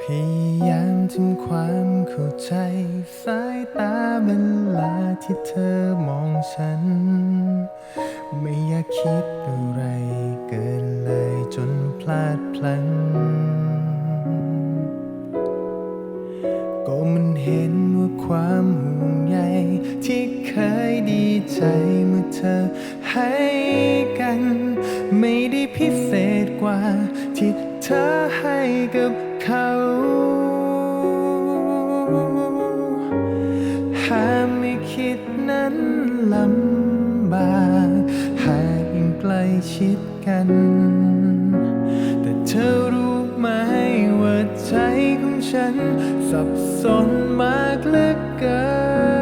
พยายามทำความเข้าใจ สายตาเวลาที่เธอมองฉัน ไม่อยากคิดอะไรเกินาดพลั้งก็มันเห็นว่าความห่วงใยที่เคยดีใจเมื่อเธอให้กัน ไม่ได้พิเศษกว่าที่เธอให้กับเขาหากไม่คิดนั้นลำบากหากยังใกล้ชิดกัน ธอรู้ไหมว่าใจของฉัน สับสนมากเหลือเกิน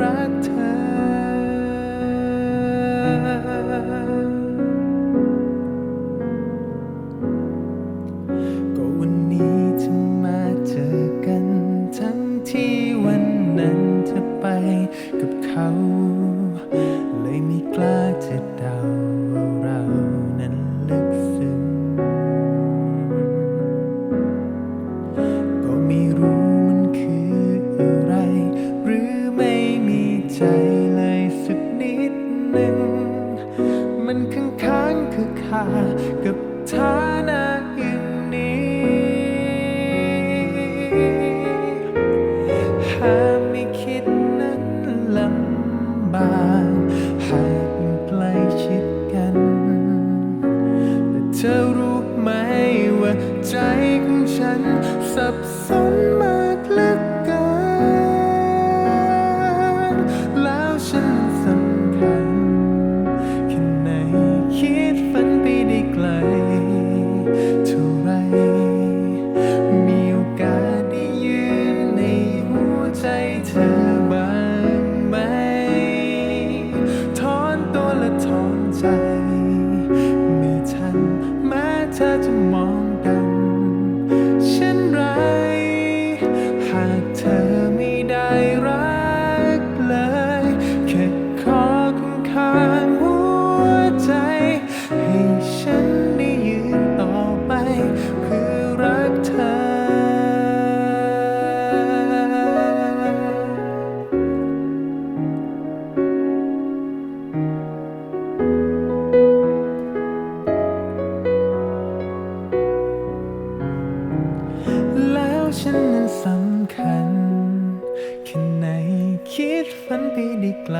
รักเธอ กับฐานะอย่างนี้ หากไม่คิดนั้นลำบากหากยังใกล้ชิดกันแต่เธอรู้ไหมว่าใจของฉันสับสนมา เธอบ้างไหมถอนตัวและถอนใจไม่ทันแม้เธอจะ ไหน คิดฝันไปได้ไกล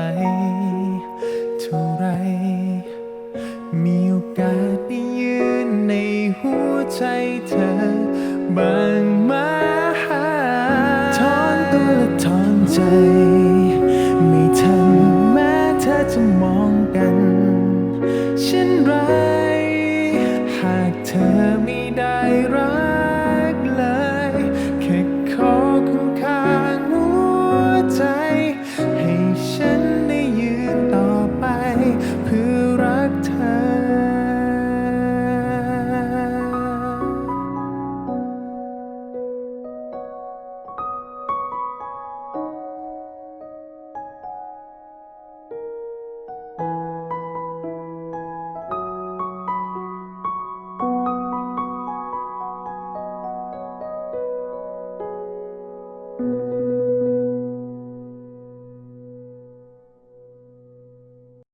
เท่าไร มีโอกาสได้ยืนในหัวใจเธอบ้างไหมถอนตัวและถอนใจ ไม่ทันแม้เธอจะมองกัน